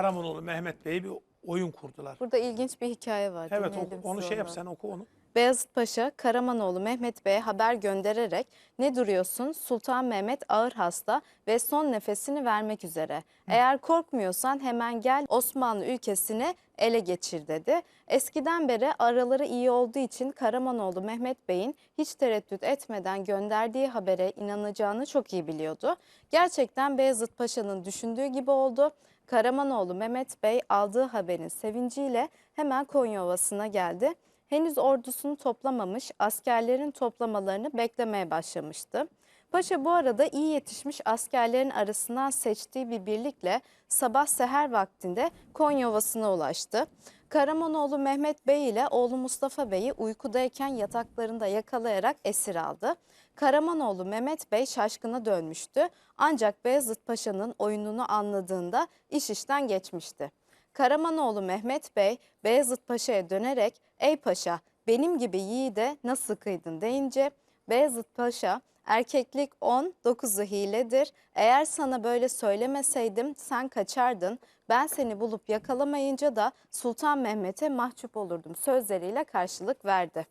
Karamanoğlu Mehmet Bey bir oyun kurdular. Burada ilginç bir hikaye var. Evet oku- onu şey yap sen oku onu. Beyazıt Paşa, Karamanoğlu Mehmet Bey'e haber göndererek ne duruyorsun Sultan Mehmet ağır hasta ve son nefesini vermek üzere. Eğer korkmuyorsan hemen gel Osmanlı ülkesini ele geçir dedi. Eskiden beri araları iyi olduğu için Karamanoğlu Mehmet Bey'in hiç tereddüt etmeden gönderdiği habere inanacağını çok iyi biliyordu. Gerçekten Beyazıt Paşa'nın düşündüğü gibi oldu. Karamanoğlu Mehmet Bey aldığı haberin sevinciyle hemen Konya Ovası'na geldi. Henüz ordusunu toplamamış, askerlerin toplamalarını beklemeye başlamıştı. Paşa bu arada iyi yetişmiş askerlerin arasından seçtiği bir birlikle sabah seher vaktinde Konya Ovası'na ulaştı. Karamanoğlu Mehmet Bey ile oğlu Mustafa Bey'i uykudayken yataklarında yakalayarak esir aldı. Karamanoğlu Mehmet Bey şaşkına dönmüştü ancak Beyazıt Paşa'nın oyununu anladığında iş işten geçmişti. Karamanoğlu Mehmet Bey Beyazıt Paşa'ya dönerek ''Ey paşa benim gibi yiğide nasıl kıydın?'' deyince Beyazıt Paşa erkeklik 10, 9'u hiledir. Eğer sana böyle söylemeseydim sen kaçardın. Ben seni bulup yakalamayınca da Sultan Mehmet'e mahcup olurdum sözleriyle karşılık verdi.